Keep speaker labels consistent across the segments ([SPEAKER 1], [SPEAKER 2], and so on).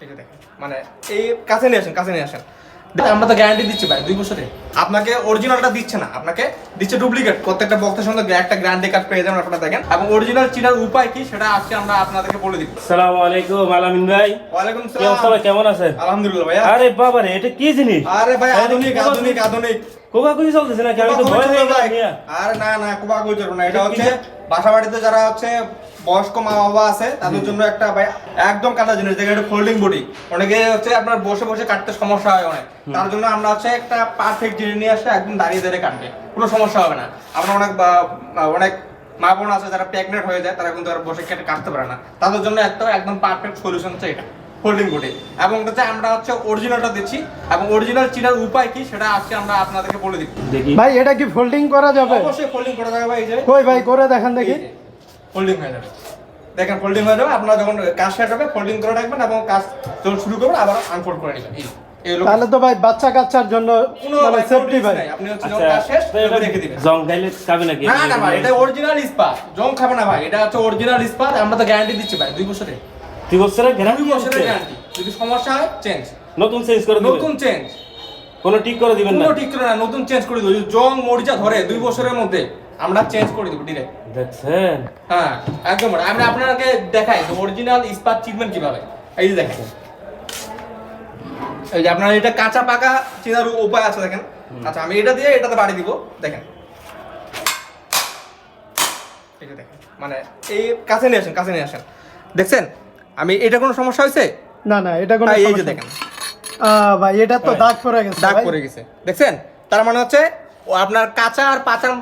[SPEAKER 1] দেখেন মানে এই কাছে নিয়ে আসেন কাছে নিয়ে আসেন। আমরা তো গ্যারান্টি দিচ্ছি ভাই দুই বছরে। আপনাকে অরিজিনালটা দিচ্ছে না আপনাকে দিচ্ছে ডুপ্লিকেট প্রত্যেকটা বক্সের সঙ্গে একটা গ্যারান্টি কার্ড পেয়ে যাবেন আপনারা দেখেন। এবং অরিজিনাল চিনার উপায় কি সেটা আজকে আমরা আপনাদেরকে বলে দিব।
[SPEAKER 2] আলাইকুম আলামিন ভাই।
[SPEAKER 1] ওয়ালাইকুম
[SPEAKER 2] ভাই
[SPEAKER 1] সালাম।
[SPEAKER 2] কেমন আছেন?
[SPEAKER 1] আলহামদুলিল্লাহ ভাইয়া।
[SPEAKER 2] আরে বাবা রে এটা কি জিনিস?
[SPEAKER 1] আরে ভাই আধুনিক আধুনিক আধুনিক।
[SPEAKER 2] চলতেছে নাকি? আমি তো ভয় হয়ে গেলাম।
[SPEAKER 1] আরে না না চলবে না। এটা হচ্ছে বাসা বাড়িতে যারা হচ্ছে বয়স্ক মা বাবা আছে তাদের জন্য একটা ভাই একদম কাটা জিনিস দেখেন এটা ফোল্ডিং বডি অনেকে হচ্ছে আপনার বসে বসে কাটতে সমস্যা হয় অনেক। তার জন্য আমরা হচ্ছে একটা পারফেক্ট জিনিস নিয়ে আসে একদম দাঁড়িয়ে দাঁড়িয়ে কাটবে। কোনো সমস্যা হবে না। আপনার অনেক অনেক মা বোন আছে যারা প্রেগনেন্ট হয়ে যায় তারা কিন্তু আর বসে কেটে কাটতে পারে না। তাদের জন্য একটা একদম পারফেক্ট সলিউশন হচ্ছে এটা। ফোল্ডিং বডি এবং হচ্ছে আমরা হচ্ছে অরিজিনালটা দিচ্ছি। এবং অরিজিনাল চিনার উপায় কি সেটা আজকে আমরা আপনাদেরকে বলে দিব।
[SPEAKER 3] ভাই এটা কি ফোল্ডিং করা যাবে?
[SPEAKER 1] অবশ্যই ফোল্ডিং করা যাবে ভাই এই যে।
[SPEAKER 3] কই ভাই করে দেখেন দেখি।
[SPEAKER 1] ফোল্ডিং হয়ে যাবে। দেখেন ফোল্ডিং হয়ে যাবে। আপনারা যখন কাজ শেষ হবে ফোল্ডিং করে রাখবেন এবং কাজ যখন শুরু করবেন আবার আনফোল্ড করে নেবেন।
[SPEAKER 3] তাহলে তো ভাই বাচ্চা কাচ্চার জন্য মানে সেফটি ভাই।
[SPEAKER 1] আপনি হচ্ছে যখন
[SPEAKER 2] আচ্ছা
[SPEAKER 1] কাজ শেষ
[SPEAKER 2] তো এটা
[SPEAKER 1] রেখে দিবেন।
[SPEAKER 2] জং খাইলে খাবে নাকি?
[SPEAKER 1] না না ভাই এটা অরিজিনাল ইস্পাত জং খাবে না ভাই এটা হচ্ছে অরিজিনাল ইস্পাত আমরা তো গ্যারান্টি দিচ্ছি ভাই দুই বছরে।
[SPEAKER 2] দুই বছরের
[SPEAKER 1] দুই বছরের গ্যারান্টি যদি সমস্যা হয় চেঞ্জ
[SPEAKER 2] নতুন চেঞ্জ করে দিবেন
[SPEAKER 1] নতুন চেঞ্জ
[SPEAKER 2] কোনো ঠিক করে দিবেন না।
[SPEAKER 1] কোনো ঠিক করে না নতুন চেঞ্জ করে দিব। জং মরিচা ধরে দুই বছরের মধ্যে আমরা চেঞ্জ করে দিব ডিরেক্ট
[SPEAKER 2] দেখছেন?
[SPEAKER 1] হ্যাঁ একদম। আমরা আপনাকে দেখাই অরিজিনাল ইস্পাত চিনবেন কীভাবে। এই যে দেখেন। এই যে আপনার এটা কাঁচা পাকা চেনার উপায় আছে দেখেন। আচ্ছা আমি এটা দিয়ে এটাতে বাড়ি দিব। দেখেন। দেখেন। মানে এই কাছে নিয়ে আসেন কাছে নিয়ে আসেন। দেখছেন? আমি এটা কোনো সমস্যা হয়েছে?
[SPEAKER 3] না না এটা কোনো
[SPEAKER 1] এই যে দেখেন।
[SPEAKER 3] ভাই এটা তো দাগ পড়ে গেছে
[SPEAKER 1] দাগ পড়ে গেছে। দেখছেন? তার মানে হচ্ছে আপনার কাঁচা আর পাচার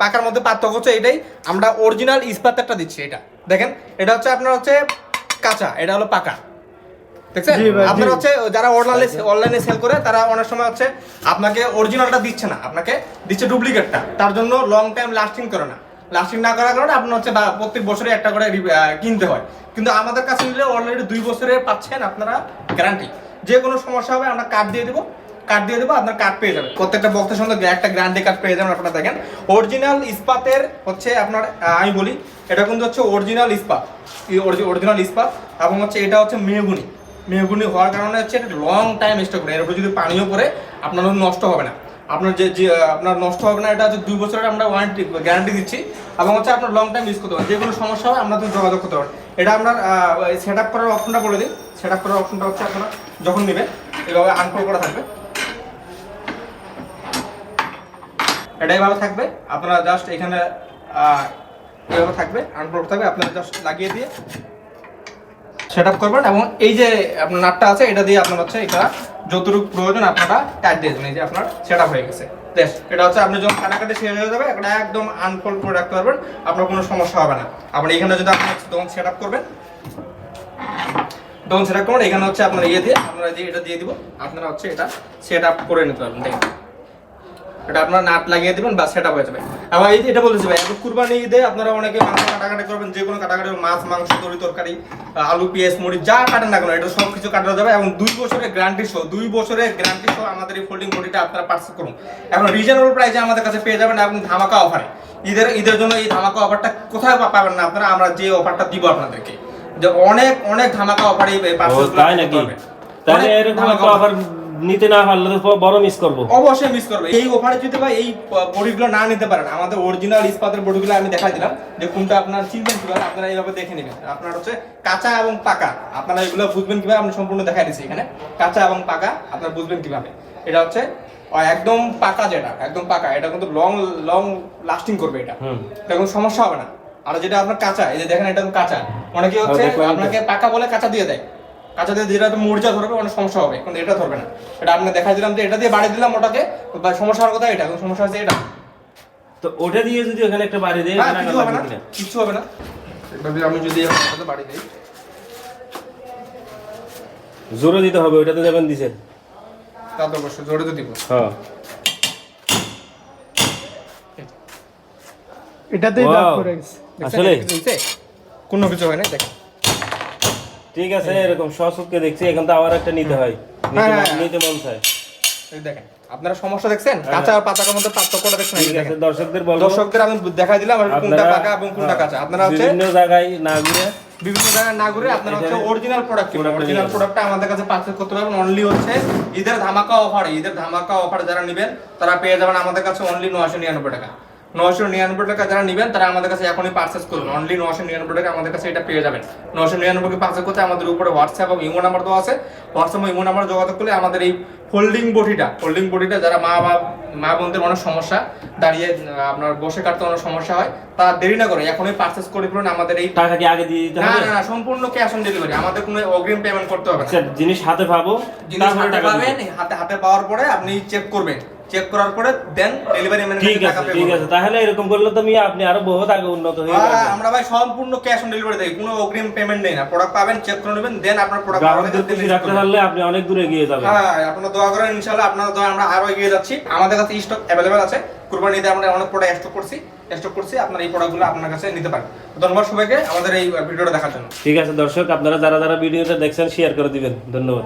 [SPEAKER 1] পাকার মধ্যে পার্থক্য হচ্ছে এটাই। আমরা অরিজিনাল ইস্পাতেরটা দিচ্ছি এটা। দেখেন? এটা হচ্ছে আপনার হচ্ছে কাঁচা এটা হলো পাকা। দেখছেন? আপনার হচ্ছে যারা অনলাইনে অনলাইনে সেল করে তারা অনেক সময় হচ্ছে আপনাকে অরিজিনালটা দিচ্ছে না। আপনাকে দিচ্ছে ডুপ্লিকেটটা তার জন্য লং টাইম লাস্টিং করে না। লাস্টিং না করার কারণে আপনার হচ্ছে প্রত্যেক বছরে একটা করে কিনতে হয়। কিন্তু আমাদের কাছে নিলে অলরেডি দুই বছরে পাচ্ছেন আপনারা গ্যারান্টি যে কোনো সমস্যা হবে, আমরা কার্ড দিয়ে দেবো। কার্ড দিয়ে দেবো, আপনার কার্ড পেয়ে যাবেন। প্রত্যেকটা বক্সের সঙ্গে একটা গ্যারান্টি কার্ড পেয়ে যাবেন আপনারা দেখেন। অরিজিনাল ইস্পাতের হচ্ছে আপনার আমি বলি, এটা কিন্তু হচ্ছে অরিজিনাল ইস্পাত। অরিজিনাল ইস্পাত এবং হচ্ছে এটা হচ্ছে মেহগুনি। মেহগুনি হওয়ার কারণে হচ্ছে এটা লং টাইম স্টক করে। এর উপরে যদি পানিও পড়ে, আপনার নষ্ট হবে না। আপনার যে যে আপনার নষ্ট হবে না, এটা হচ্ছে দুই বছরের আমরা ওয়ারেন্টি গ্যারান্টি দিচ্ছি এবং হচ্ছে আপনার লং টাইম ইউজ করতে পারেন। যে কোনো সমস্যা হয় তুমি যোগাযোগ করতে পারেন। এটা আপনার সেট আপ করার অপশনটা বলে দিই। সেট আপ করার অপশনটা হচ্ছে আপনারা যখন নেবেন, এভাবে আনফোল্ড করা থাকবে। এটা এভাবে থাকবে। আপনারা জাস্ট এখানে এভাবে থাকবে আনফোল্ড থাকবে। আপনারা জাস্ট লাগিয়ে দিয়ে সেট আপ করবেন এবং এই যে আপনার নাটটা আছে, এটা দিয়ে আপনার হচ্ছে এটা যতটুকু প্রয়োজন আপনারা টাইট দিয়ে দেবেন। এই যে আপনার সেট হয়ে গেছে। বেশ এটা হচ্ছে আপনি যখন কাটাকাটি শেষ হয়ে যাবে এটা একদম আনফোল্ড করে রাখতে পারবেন, আপনার কোনো সমস্যা হবে না। আবার এখানে যদি আপনি তখন সেট আপ করবেন তখন সেট আপ করবেন, এখানে হচ্ছে আপনার ইয়ে দিয়ে, আপনারা যে এটা দিয়ে দিব, আপনারা হচ্ছে এটা সেট আপ করে নিতে পারবেন। দেখেন। এটা আপনার নাট লাগিয়ে দিবেন বা সেট হয়ে যাবে। আবার এই এটা বলেছি ভাই এখন কুরবানি ঈদে আপনারা অনেকে মাংস কাটাকাটি করবেন যে কোনো কাটাকাটি মাছ মাংস তরি তরকারি আলু পেঁয়াজ মরিচ যা কাটেন না কেন এটা সব কিছু কাটা যাবে এবং দুই বছরের গ্যারান্টি সহ দুই বছরের গ্যারান্টি সহ আমাদের এই ফোল্ডিং বডিটা আপনারা করুন। এখন রিজনেবল প্রাইসে আমাদের কাছে পেয়ে যাবেন এবং ধামাকা অফারে ঈদের ঈদের জন্য এই ধামাকা অফারটা কোথায় পাবেন না আপনারা আমরা যে অফারটা দিব আপনাদেরকে। যে অনেক অনেক ধামাকা অফারে এই
[SPEAKER 2] তাই নাকি? তাহলে এরকম একটা অফার নিতে না পারলে তো বড় মিস করব।
[SPEAKER 1] অবশ্যই মিস করবে। এই অফারে যদি ভাই এই বডিগুলো না নিতে পারেন আমাদের অরিজিনাল ইস্পাতের বডিগুলো আমি দেখাই দিলাম যে কোনটা আপনার চিনবেন কীভাবে আপনারা এইভাবে দেখে নেবেন। আপনার হচ্ছে কাঁচা এবং পাকা আপনারা এগুলো বুঝবেন কীভাবে আমি সম্পূর্ণ দেখাই দিচ্ছি এখানে। কাঁচা এবং পাকা আপনারা বুঝবেন কীভাবে। এটা হচ্ছে একদম পাকা যেটা একদম পাকা। এটা কিন্তু লং লং লাস্টিং করবে এটা। এটা কোনো সমস্যা হবে না। আর যেটা আপনার কাঁচা এই যে দেখেন এটা কাঁচা। অনেকে হচ্ছে আপনাকে পাকা বলে কাঁচা দিয়ে দেয়। কাঁচা দিয়ে যেটা মরিচা ধরবে অনেক সমস্যা হবে। কিন্তু এটা ধরবে না। এটা আপনাকে দেখাই দিলাম যে এটা দিয়ে বাড়ি দিলাম ওটাকে বা সমস্যা হওয়ার কথা এটা কিন্তু সমস্যা হচ্ছে এটা।
[SPEAKER 2] তো ওটা দিয়ে যদি ওখানে একটা বাড়ি দেয়
[SPEAKER 1] হ্যাঁ কিছু হবে না কিছু হবে না। এভাবে আমি যদি বাড়ি দিই।
[SPEAKER 2] জোরে দিতে হবে ওটাতে যখন দিছে
[SPEAKER 1] তা তো অবশ্যই জোরে তো দিব।
[SPEAKER 2] হ্যাঁ।
[SPEAKER 3] এটাতেই দাগ পড়ে গেছে।
[SPEAKER 2] আসলে?
[SPEAKER 1] কোনো কিছু হয় না দেখেন।
[SPEAKER 2] ঠিক আছে এরকম সসুককে দেখছি এখন তো আবার একটা নিতে হয়। নিতে
[SPEAKER 1] হ্যাঁ,
[SPEAKER 2] মন-
[SPEAKER 1] হ্যাঁ।
[SPEAKER 2] মন চায়।
[SPEAKER 1] দেখেন আপনারা সমস্যা দেখছেন? কাঁচা আর পাতার মধ্যে পার্থক্যটা দেখছেন
[SPEAKER 2] ঠিক আছে দর্শকদের বলব।
[SPEAKER 1] দর্শকদের আমি দেখাই দিলাম আর কোনটা পাকা এবং কোনটা
[SPEAKER 2] হ্যাঁ,
[SPEAKER 1] কাঁচা। আপনারা হচ্ছে
[SPEAKER 2] বিভিন্ন জায়গায় না ঘুরে
[SPEAKER 1] বিভিন্ন জায়গায় না ঘুরে আপনারা হচ্ছে অরিজিনাল প্রোডাক্ট
[SPEAKER 2] টা
[SPEAKER 1] অরিজিনাল প্রোডাক্টটা আমাদের কাছে পারচেজ করতে পারবেন অনলি হচ্ছে ঈদের ধামাকা অফার ঈদের ধামাকা অফার যারা নেবেন তারা পেয়ে যাবেন। আমাদের কাছে অনলি নয়শো নিরানব্বই টাকা। নয়শো নিরানব্বই টাকা যারা নেবেন তারা আমাদের কাছে এখনই পার্চেস করুন। অনলি নয়শো নিরানব্বই টাকা আমাদের কাছে এটা পেয়ে যাবেন। নয়শো নিরানব্বই পার্চেস করতে আমাদের উপরে হোয়াটসঅ্যাপ এবং ইমো নাম্বার দেওয়া আছে। হোয়াটসঅ্যাপ ইমো নাম্বার যোগাযোগ করলে আমাদের এই ফোল্ডিং বডিটা ফোল্ডিং বডিটা যারা মা বা মা বোনদের অনেক সমস্যা দাঁড়িয়ে আপনার বসে কাটতে অনেক সমস্যা হয় তারা দেরি না করে এখনই পার্চেস করে ফেলুন আমাদের এই
[SPEAKER 2] টাকা কি আগে দিয়ে দিতে হবে?
[SPEAKER 1] না না সম্পূর্ণ ক্যাশ অন ডেলিভারি আমাদের কোনো অগ্রিম পেমেন্ট করতে হবে না।
[SPEAKER 2] আচ্ছা জিনিস হাতে পাবো
[SPEAKER 1] জিনিস হাতে
[SPEAKER 2] টাকা
[SPEAKER 1] পাবেন হাতে হাতে পাওয়ার পরে আপনি চেক করবেন। চেক করার পরে দেন ডেলিভারি ম্যানের
[SPEAKER 2] ঠিক আছে ঠিক আছে তাহলে এরকম করলে তো মিয়া আপনি আরও বহুত আগে উন্নত হয়ে যাবেন।
[SPEAKER 1] আমরা ভাই সম্পূর্ণ ক্যাশ অন ডেলিভারি দেই কোনো অগ্রিম পেমেন্ট নেই না। প্রোডাক্ট পাবেন চেক করে নেবেন দেন আপনার প্রোডাক্ট
[SPEAKER 2] গ্রাহকদের খুশি রাখতে পারলে আপনি অনেক দূরে গিয়ে যাবেন।
[SPEAKER 1] হ্যাঁ আপনারা দোয়া করেন ইনশাআল্লাহ আপনারা দোয়া আমরা আরও এগিয়ে যাচ্ছি। আমাদের কাছে স্টক অ্যাভেলেবেল আছে। কুরবানি ঈদে আমরা অনেক প্রোডাক্ট স্টক করছি স্টক করছি আপনারা এই প্রোডাক্টগুলো আপনার কাছে নিতে পারেন। ধন্যবাদ সবাইকে আমাদের এই ভিডিওটা দেখার জন্য।
[SPEAKER 2] ঠিক আছে দর্শক আপনারা যারা যারা ভিডিওটা দেখছেন শেয়ার করে দিবেন। ধন্যবাদ।